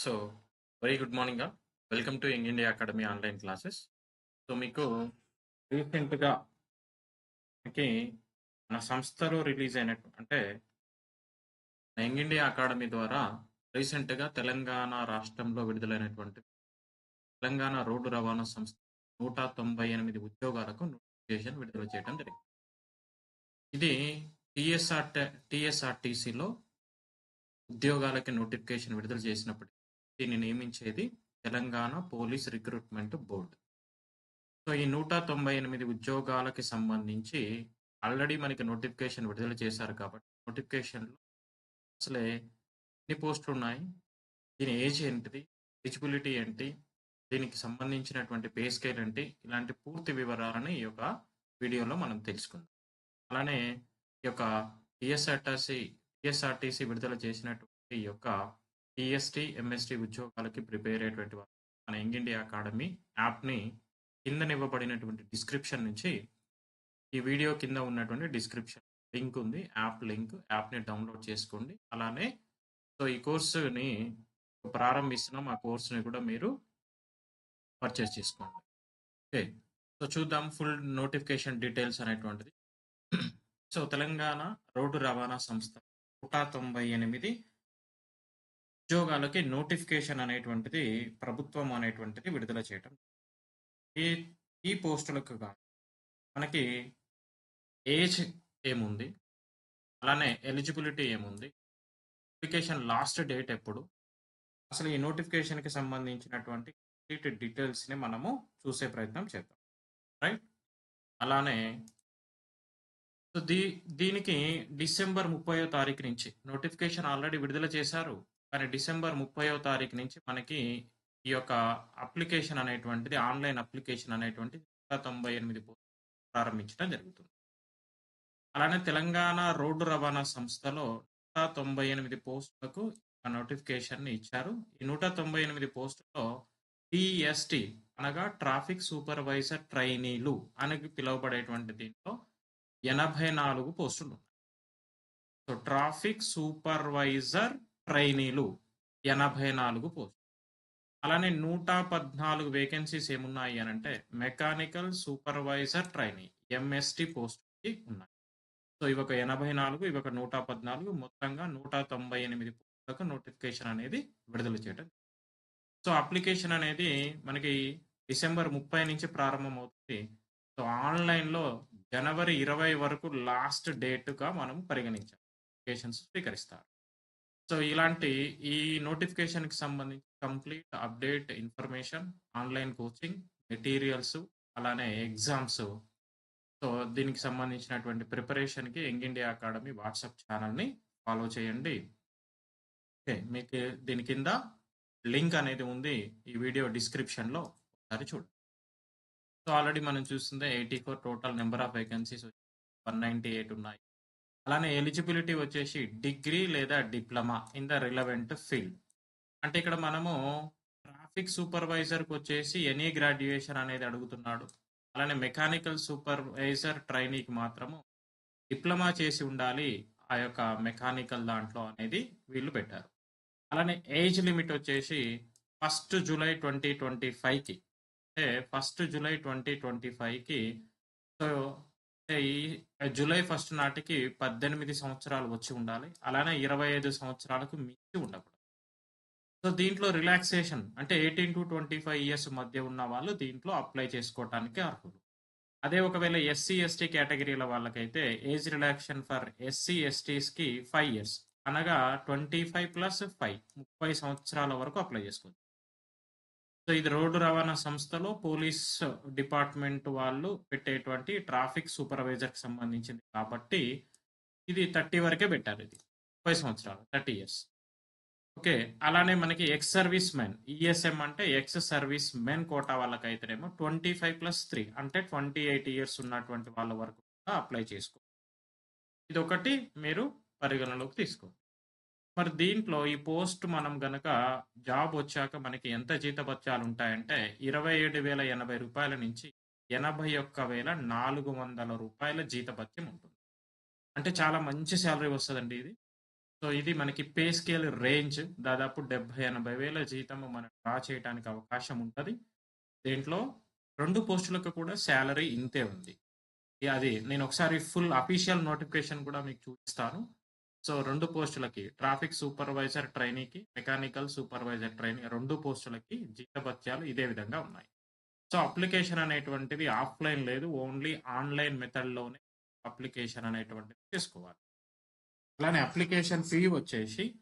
So, very good morning welcome to young India academy online classes. So, మీకు రీసెంట్‌గా మనకి మన సంస్థలో రిలీజ్ అయినట్టు అంటే యంగ్ ఇండియా అకాడమీ ద్వారా రీసెంట్‌గా తెలంగాణ రాష్ట్రంలో విడుదలైనటువంటి తెలంగాణ రోడ్డు రవాణా సంస్థ 198 ఉద్యోగాలకు నోటిఫికేషన్ విడుదల చేయడం జరిగింది. ఇది టిఎస్ఆర్ టిఎస్ఆర్టీసీలో ఉద్యోగాలకి నోటిఫికేషన్ విడుదల చేసినప్పటికీ దీన్ని నియమించేది Telangana police recruitment board. So, ఈ 198 ఉద్యోగాలకి సంబంధించి ఆల్రెడీ మనకి నోటిఫికేషన్ విడుదల చేశారు కాబట్టి నోటిఫికేషన్‌లో అసలే ఎన్ని పోస్టులున్నాయి? దీని ఏజ్ ఏంటిది? ఎలిజిబిలిటీ ఏంటి? దీనికి సంబంధించినటువంటి పే స్కేల్ ఏంటి? ఇలాంటి పూర్తి వివరాలను ఈ యొక్క వీడియోలో మనం తెలుసుకుందాం. అలానే ఈ యొక్క టిఎస్ఆర్టీసీ టిఎస్ఆర్టీసీ విడుదల చేసినటువంటి ఈ యొక్క టీఎస్‌టీ, ఎంఎస్‌టీ ఉద్యోగాలకి ప్రిపేర్ అయ్యేటువంటి వాళ్ళు మన యంగ్ ఇండియా అకాడమీ యాప్‌ని కిందనివ్వబడినటువంటి డిస్క్రిప్షన్ నుంచి ఈ వీడియో కింద ఉన్నటువంటి డిస్క్రిప్షన్ లింక్ ఉంది. App link. యాప్‌ని డౌన్‌లోడ్ చేసుకోండి. అలానే సో, ఈ కోర్సుని ప్రారంభిస్తున్నాం. ఆ కోర్సుని కూడా మీరు పర్చేస్ చేసుకోండి. ఓకే. సో, చూద్దాం ఫుల్ నోటిఫికేషన్ డీటెయిల్స్ అనేటువంటిది. సో, తెలంగాణ రోడ్డు రవాణా సంస్థ 198 ఉద్యోగాలకి నోటిఫికేషన్ అనేటువంటిది ప్రభుత్వం అనేటువంటిది విడుదల చేయటం. ఈ ఈ పోస్టులకు మనకి ఏజ్ ఏముంది? అలానే ఎలిజిబిలిటీ ఏముంది? అప్లికేషన్ లాస్ట్ డేట్ ఎప్పుడు? అసలు ఈ నోటిఫికేషన్‌కి సంబంధించినటువంటి కంప్లీట్ డీటెయిల్స్‌ని మనము చూసే ప్రయత్నం చేద్దాం. రైట్? అలానే సో, దీ దీనికి డిసెంబర్ 30వ తారీఖు నుంచి నోటిఫికేషన్ ఆల్రెడీ విడుదల చేశారు. కానీ డిసెంబర్ 30వ తారీఖు నుంచి మనకి ఈ యొక్క అప్లికేషన్ అనేటువంటిది ఆన్‌లైన్ అప్లికేషన్ అనేటువంటిది తొంభై ఎనిమిది ప్రారంభించడం జరుగుతుంది. అలానే తెలంగాణ రోడ్డు రవాణా సంస్థలో 198 పోస్టులకు ఆ నోటిఫికేషన్‌ని ఇచ్చారు. ఈ 198 పోస్టుల్లో టీఎస్‌టీ అనగా ట్రాఫిక్ సూపర్వైజర్ ట్రైనీలు అని పిలువబడేటువంటి దీంట్లో ఎనభై నాలుగు పోస్టులు ఉన్నాయి సో, ట్రాఫిక్ సూపర్వైజర్ ట్రైనీలు 84 పోస్టులు. అలానే 114 వేకెన్సీస్ ఏమున్నాయి అని అంటే మెకానికల్ సూపర్వైజర్ ట్రైనీ ఎంఎస్టి పోస్టులకి ఉన్నాయి. సో, ఇవ్వక ఎనభై నాలుగు ఇది ఒక నూట పద్నాలుగు మొత్తంగా 198 పోస్టులకు నోటిఫికేషన్ అనేది విడుదల చేయడం. సో, అప్లికేషన్ అనేది మనకి డిసెంబర్ 30 నుంచి ప్రారంభమవుతుంది. సో, ఆన్‌లైన్‌లో జనవరి 20 వరకు లాస్ట్ డేట్‌గా మనం పరిగణించాలి. అప్లికేషన్స్ స్వీకరిస్తారు. సో, ఇలాంటి ఈ నోటిఫికేషన్‌కి సంబంధించి complete update information, online coaching, materials అలానే ఎగ్జామ్స్ సో, దీనికి సంబంధించినటువంటి ప్రిపరేషన్‌కి యంగ్ ఇండియా అకాడమీ వాట్సాప్ ఛానల్ని ఫాలో చేయండి. ఓకే. మీకు దీని కింద లింక్ అనేది ఉంది. ఈ వీడియో డిస్క్రిప్షన్‌లో ఒకసారి చూడండి. సో, ఆల్రెడీ మనం చూస్తుంది eighty four total number of vacancies 198 ఉన్నాయి. అలానే ఎలిజిబిలిటీ వచ్చేసి డిగ్రీ లేదా diploma in the relevant field. అంటే ఇక్కడ మనము ట్రాఫిక్ సూపర్వైజర్కి వచ్చేసి ఎనీ గ్రాడ్యుయేషన్ అనేది అడుగుతున్నాడు. అలానే మెకానికల్ సూపర్వైజర్ ట్రైనీకి మాత్రము డిప్లొమా చేసి ఉండాలి. ఆ యొక్క మెకానికల్ దాంట్లో అనేది వీళ్ళు పెట్టారు. అలానే ఏజ్ లిమిట్ వచ్చేసి ఫస్ట్ జూలై 2025కి అంటే ఫస్ట్ జూలై 2025కి సో, ఈ జూలై ఫస్ట్ నాటికి 18 సంవత్సరాలు వచ్చి ఉండాలి. అలానే 25 సంవత్సరాలకు మించి ఉండకూడదు. సో, దీంట్లో రిలాక్సేషన్ అంటే 18-25 ఇయర్స్ మధ్య ఉన్న వాళ్ళు దీంట్లో అప్లై చేసుకోవటానికి అర్హులు. అదే ఒకవేళ ఎస్సీ, ఎస్టీ కేటగిరీల వాళ్ళకైతే ఏజ్ రిలాక్సేషన్ ఫర్ ఎస్సీ, ఎస్టీస్‌కి ఫైవ్ ఇయర్స్ అనగా 25+5 30 సంవత్సరాల వరకు అప్లై చేసుకోవచ్చు. సో, ఇది రోడ్డు రవాణా సంస్థలో పోలీస్ డిపార్ట్‌మెంట్ వాళ్ళు పెట్టేటువంటి ట్రాఫిక్ సూపర్వైజర్‌కి సంబంధించింది కాబట్టి ఇది 30 వరకే పెట్టారు ఇది. 30 సంవత్సరాలు 30 ఇయర్స్. ఓకే. అలానే మనకి ఎక్స్ సర్వీస్ మెన్ ఈఎస్ఎం అంటే ఎక్స్ సర్వీస్ మెన్ కోటా వాళ్ళకైతేనేమో 25+3 అంటే 28 ఇయర్స్ ఉన్నటువంటి వాళ్ళ వరకు కూడా అప్లై చేసుకో ఇదొకటి మీరు పరిగణలోకి తీసుకో మరి దీంట్లో ఈ పోస్ట్ మనం గనక జాబ్ వచ్చాక మనకి ఎంత జీతభత్యాలు ఉంటాయంటే ఇరవై ఏడు వేల ఎనభై రూపాయల నుంచి ఎనభై ఒక్క వేల నాలుగు వందల రూపాయల జీతభత్యం ఉంటుంది. అంటే చాలా మంచి శాలరీ వస్తుందండి ఇది. సో, ఇది మనకి పే స్కేల్ రేంజ్ దాదాపు 70, 80 వేల జీతము మనం డ్రా చేయడానికి అవకాశం ఉంటుంది దీంట్లో రెండు పోస్టులకు కూడా శాలరీ ఇంతే ఉంది. అది నేను ఒకసారి ఫుల్ అఫీషియల్ నోటిఫికేషన్ కూడా మీకు చూపిస్తాను. సో, రెండు పోస్టులకి ట్రాఫిక్ సూపర్వైజర్ ట్రైనీకి, మెకానికల్ సూపర్వైజర్ ట్రైనీ రెండు పోస్టులకి జీతభత్యాలు ఇదే విధంగా ఉన్నాయి. సో, అప్లికేషన్ అనేటువంటిది ఆఫ్‌లైన్ లేదు. ఓన్లీ ఆన్‌లైన్ మెథడ్‌లోనే అప్లికేషన్ అనేటువంటిది చేసుకోవాలి. అలానే అప్లికేషన్ ఫీ వచ్చేసి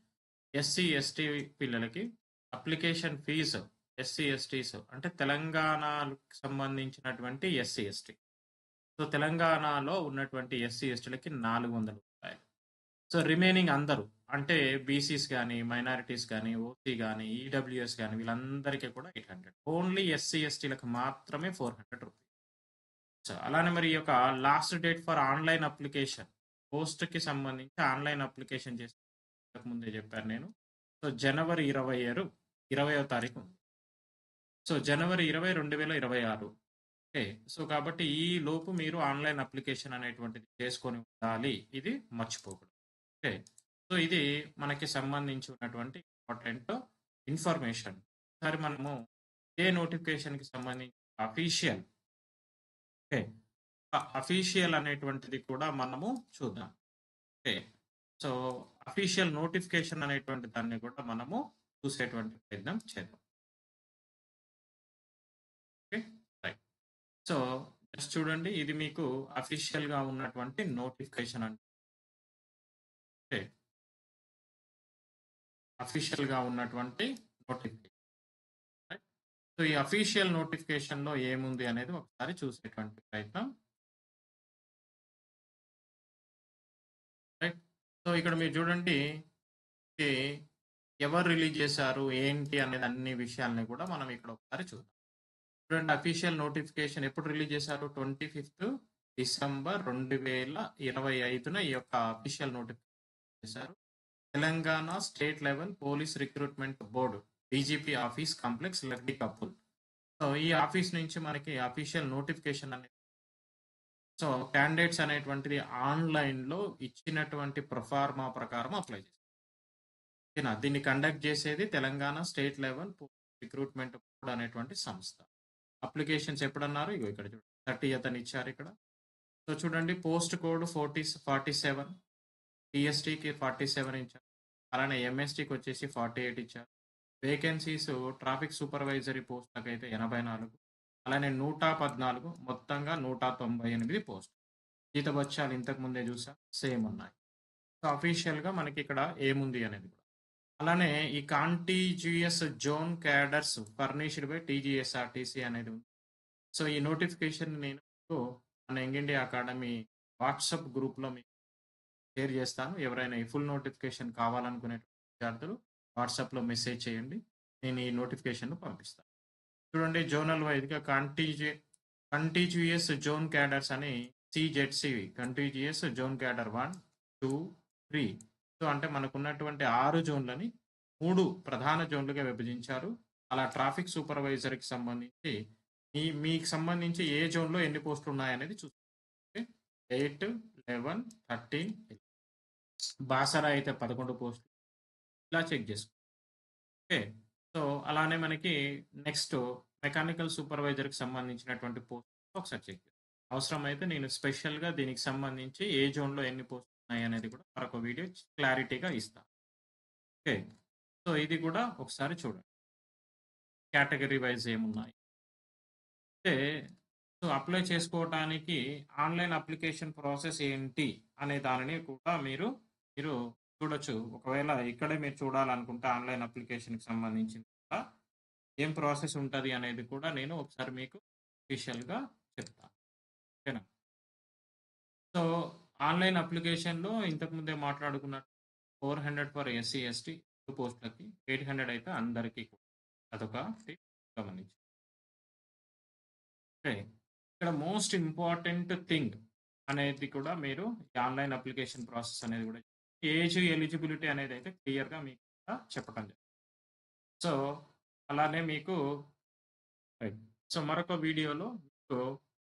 ఎస్సీ, ఎస్టీ పిల్లలకి అప్లికేషన్ ఫీజు ఎస్సీ, ఎస్టీస్ అంటే తెలంగాణకు సంబంధించినటువంటి ఎస్సీ, ఎస్టీ. సో, తెలంగాణలో ఉన్నటువంటి ఎస్సీ, ఎస్టీలకి నాలుగు వందలు సో, రిమైనింగ్ అందరూ అంటే బీసీస్ కానీ మైనారిటీస్ కానీ ఓసీ కానీ ఈడబ్ల్యూఎస్ కానీ వీళ్ళందరికీ కూడా 800 ఓన్లీ ఎస్సీ, ఎస్టీలకు మాత్రమే 400 రూపీస్. సో, అలానే మరి ఈ యొక్క last date for online application పోస్ట్‌కి సంబంధించి ఆన్‌లైన్ అప్లికేషన్ చేసి ముందే చెప్పాను నేను. సో, జనవరి 27 20వ తారీఖు. సో, జనవరి 20, 2026 ఓకే. సో, కాబట్టి ఈ లోపు మీరు ఆన్‌లైన్ అప్లికేషన్ అనేటువంటిది చేసుకొని ఉండాలి. ఇది మర్చిపోకూడదు. ఓకే. సో, ఇది మనకి సంబంధించి ఉన్నటువంటి ఇంపార్టెంట్ ఇన్ఫర్మేషన్. ఒకసారి మనము ఏ నోటిఫికేషన్‌కి సంబంధించి అఫీషియల్ ఓకే. అఫీషియల్ అనేటువంటిది కూడా మనము చూద్దాం. ఓకే. సో, అఫీషియల్ నోటిఫికేషన్ అనేటువంటి దాన్ని కూడా మనము చూసేటువంటి ప్రయత్నం చేద్దాం. ఓకే. రైట్. సో, జస్ట్ చూడండి ఇది మీకు అఫీషియల్‌గా ఉన్నటువంటి నోటిఫికేషన్ అంటే అఫీషియల్‌గా ఉన్నటువంటి నోటిఫికేషన్. రైట్. సో, ఈ అఫీషియల్ నోటిఫికేషన్‌లో ఏముంది అనేది ఒకసారి చూసేటువంటి ప్రయత్నం రైట్. సో, ఇక్కడ మీరు చూడండి ఎవరు రిలీజ్ చేశారు? ఏంటి? అనేది అన్ని విషయాల్ని కూడా మనం ఇక్కడ ఒకసారి చూద్దాం. చూడండి అఫీషియల్ నోటిఫికేషన్ ఎప్పుడు రిలీజ్ చేశారు? 25 డిసెంబర్ 2025న ఈ యొక్క అఫీషియల్ నోటిఫికేషన్ చేశారు. Telangana state level police recruitment board DGP office complex Lakdikapul. So, ఈ ఆఫీస్ నుంచి మనకి అఫీషియల్ నోటిఫికేషన్ అనేది సో, క్యాండిడేట్స్ అనేటువంటిది ఆన్‌లైన్‌లో ఇచ్చినటువంటి ప్రొఫార్మా ప్రకారం అప్లై చేస్తారు. ఓకేనా? దీన్ని కండక్ట్ చేసేది Telangana state level recruitment board అనేటువంటి సంస్థ. అప్లికేషన్స్ ఎప్పుడన్నారు? ఇగో ఇక్కడ చూడండి. థర్టీ అతను ఇచ్చారు ఇక్కడ. సో, చూడండి పోస్ట్ కోడ్ 40 47 టీఎస్టీకి 47 ఇచ్చారు. అలానే ఎంఎస్టీకి వచ్చేసి 48 ఇచ్చారు. వేకెన్సీస్ ట్రాఫిక్ సూపర్వైజరీ పోస్టులకు అయితే ఎనభై నాలుగు అలానే 114 మొత్తంగా 198 పోస్ట్. జీతభత్యాలు ఇంతకు ముందే చూసాం. సేమ్ ఉన్నాయి. సో, అఫీషియల్‌గా మనకి ఇక్కడ ఏముంది అనేది కూడా. అలానే ఈ contiguous zone cadres furnished by TGSRTC అనేది ఉంది. సో, ఈ నోటిఫికేషన్ నేను మన యంగ్ ఇండియా అకాడమీ వాట్సాప్ గ్రూప్‌లో మీ షేర్ చేస్తాను. ఎవరైనా ఈ ఫుల్ నోటిఫికేషన్ కావాలనుకునే విద్యార్థులు వాట్సాప్‌లో మెసేజ్ చేయండి. నేను ఈ నోటిఫికేషన్‌ను పంపిస్తాను. చూడండి జోనల్ వైజ్గా కాంటిజి కంటిజియస్ జోన్ క్యాడర్స్ అని CZCV contiguous zone cadre 1, 2, 3 so, అంటే మనకున్నటువంటి ఆరు జోన్‌లని మూడు ప్రధాన జోన్‌లుగా విభజించారు. అలా ట్రాఫిక్ సూపర్వైజర్‌కి సంబంధించి మీ మీకు సంబంధించి ఏ జోన్‌లో ఎన్ని పోస్టులు ఉన్నాయనేది చూసుకోండి. ఎయిట్ లెవెన్ థర్టీన్ బాసరా అయితే 11 పోస్టులు. ఇలా చెక్ చేసుకో ఓకే. సో, అలానే మనకి నెక్స్ట్ మెకానికల్ సూపర్వైజర్‌కి సంబంధించినటువంటి పోస్ట్ ఒకసారి చెక్ చేద్దాం. అవసరమైతే నేను స్పెషల్‌గా దీనికి సంబంధించి ఏ జోన్‌లో ఎన్ని పోస్టులు ఉన్నాయనేది కూడా మరొక వీడియో క్లారిటీగా ఇస్తాను. ఓకే. సో, ఇది కూడా ఒకసారి చూడండి. కేటగరీ వైస్ ఏమున్నాయి? అయితే సో, అప్లై చేసుకోవటానికి ఆన్‌లైన్ అప్లికేషన్ ప్రాసెస్ ఏంటి? అనే దానిని కూడా మీరు మీరు చూడొచ్చు. ఒకవేళ ఇక్కడే మీరు చూడాలనుకుంటే ఆన్‌లైన్ అప్లికేషన్‌కి సంబంధించిన ఏం ప్రాసెస్ ఉంటుంది అనేది కూడా నేను ఒకసారి మీకు అఫీషియల్‌గా చెప్తాను. ఓకేనా? సో, ఆన్‌లైన్ అప్లికేషన్‌లో ఇంతకు ముందే మాట్లాడుకున్నట్టు 400 ఫర్ ఎస్సీ, ఎస్టీ 2 పోస్టులకి 800 అయితే అందరికీ అదొక గమనించి ఓకే. ఇక్కడ మోస్ట్ ఇంపార్టెంట్ థింగ్ అనేది కూడా మీరు ఈ ఆన్‌లైన్ అప్లికేషన్ ప్రాసెస్ అనేది కూడా ఏజ్ ఎలిజిబిలిటీ అనేది అయితే క్లియర్‌గా మీకు ఇక్కడ చెప్పటం జరిగింది. సో, అలానే మీకు సో, మరొక వీడియోలో మీకు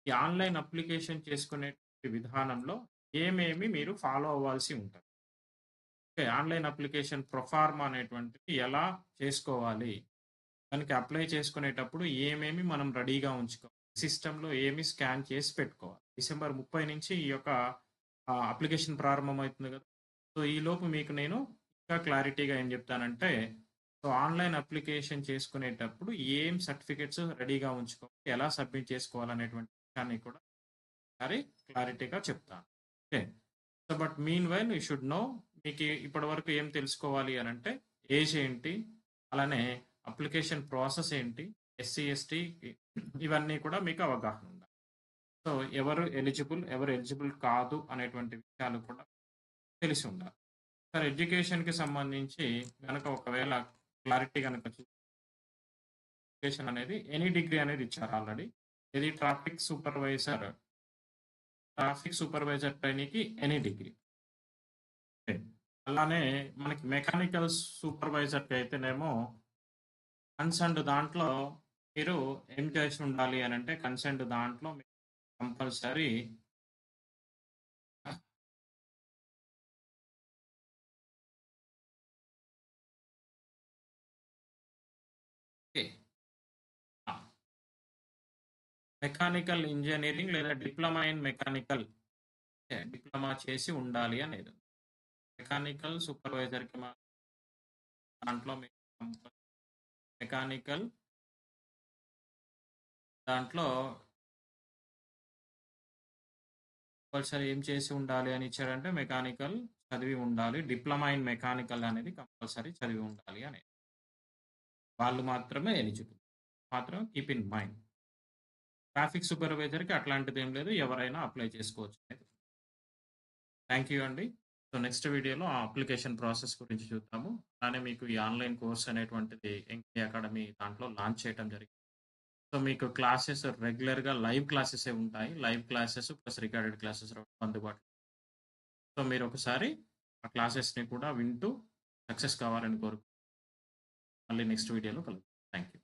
ఈ ఆన్‌లైన్ అప్లికేషన్ చేసుకునే విధానంలో ఏమేమి మీరు ఫాలో అవ్వాల్సి ఉంటుంది ఓకే. ఆన్‌లైన్ అప్లికేషన్ ప్రొఫార్మ్ అనేటువంటిది ఎలా చేసుకోవాలి? దానికి అప్లై చేసుకునేటప్పుడు ఏమేమి మనం రెడీగా ఉంచుకోవాలి? సిస్టంలో ఏమి స్కాన్ చేసి పెట్టుకోవాలి? డిసెంబర్ 30 నుంచి ఈ యొక్క అప్లికేషన్ ప్రారంభమవుతుంది కదా సో, ఈలోపు మీకు నేను ఇంకా క్లారిటీగా ఏం చెప్తానంటే సో, ఆన్‌లైన్ అప్లికేషన్ చేసుకునేటప్పుడు ఏం సర్టిఫికేట్స్ రెడీగా ఉంచుకోవాలి? ఎలా సబ్మిట్ చేసుకోవాలనేటువంటి విషయాన్ని కూడా ఒకసారి క్లారిటీగా చెప్తాను. Okay. So, but meanwhile you should know మీకు ఇప్పటి వరకు ఏం తెలుసుకోవాలి అని అంటే ఏజ్ ఏంటి? అలానే అప్లికేషన్ ప్రాసెస్ ఏంటి? ఎస్సీ, ఎస్టీ ఇవన్నీ కూడా మీకు అవగాహన ఉండాలి. సో, ఎవరు ఎలిజిబుల్, ఎవరు ఎలిజిబుల్ కాదు అనేటువంటి విషయాలు కూడా తెలిసి ఉండాలి. సార్ ఎడ్యుకేషన్‌కి సంబంధించి కనుక ఒకవేళ క్లారిటీ కనుక ఎడ్యుకేషన్ అనేది ఎనీ డిగ్రీ అనేది ఇచ్చారు ఆల్రెడీ. ఇది ట్రాఫిక్ సూపర్వైజర్ ట్రాఫిక్ సూపర్వైజర్ ట్రైనీకి ఎనీ డిగ్రీ. అలానే మనకి మెకానికల్ సూపర్వైజర్‌కి అయితేనేమో కన్సర్న్డ్ దాంట్లో మీరు ఏం చేసి ఉండాలి అంటే కన్సర్న్డ్ దాంట్లో కంపల్సరీ మెకానికల్ ఇంజనీరింగ్ లేదా డిప్లొమా ఇన్ మెకానికల్ డిప్లొమా చేసి ఉండాలి అనేది. మెకానికల్ సూపర్వైజర్‌కి మా దాంట్లో మెకానికల్ దాంట్లో కంపల్సరీ ఏం చేసి ఉండాలి అని ఇచ్చారంటే మెకానికల్ చదివి ఉండాలి. డిప్లొమా ఇన్ మెకానికల్ అనేది కంపల్సరీ చదివి ఉండాలి అనేది. వాళ్ళు మాత్రమే ఎలిజిబుల్. మాత్రం కీప్ ఇన్ మైండ్. ట్రాఫిక్ సూపర్వైజర్‌కి ఏం లేదు. ఎవరైనా అప్లై చేసుకోవచ్చు థ్యాంక్ యూ అండి. సో, నెక్స్ట్ వీడియోలో ఆ అప్లికేషన్ ప్రాసెస్ గురించి చూద్దాము. అలానే మీకు ఈ ఆన్‌లైన్ కోర్స్ అనేటువంటిది ఎంకే అకాడమీ దాంట్లో లాంచ్ చేయటం జరిగింది. సో, మీకు క్లాసెస్ రెగ్యులర్‌గా లైవ్ క్లాసెస్ ఉంటాయి. Live classes plus recorded classes అందుబాటులో. సో, మీరు ఒకసారి ఆ క్లాసెస్‌ని కూడా వింటూ సక్సెస్ కావాలని కోరుకు మళ్ళీ నెక్స్ట్ వీడియోలో కలుగుతాం థ్యాంక్ యూ.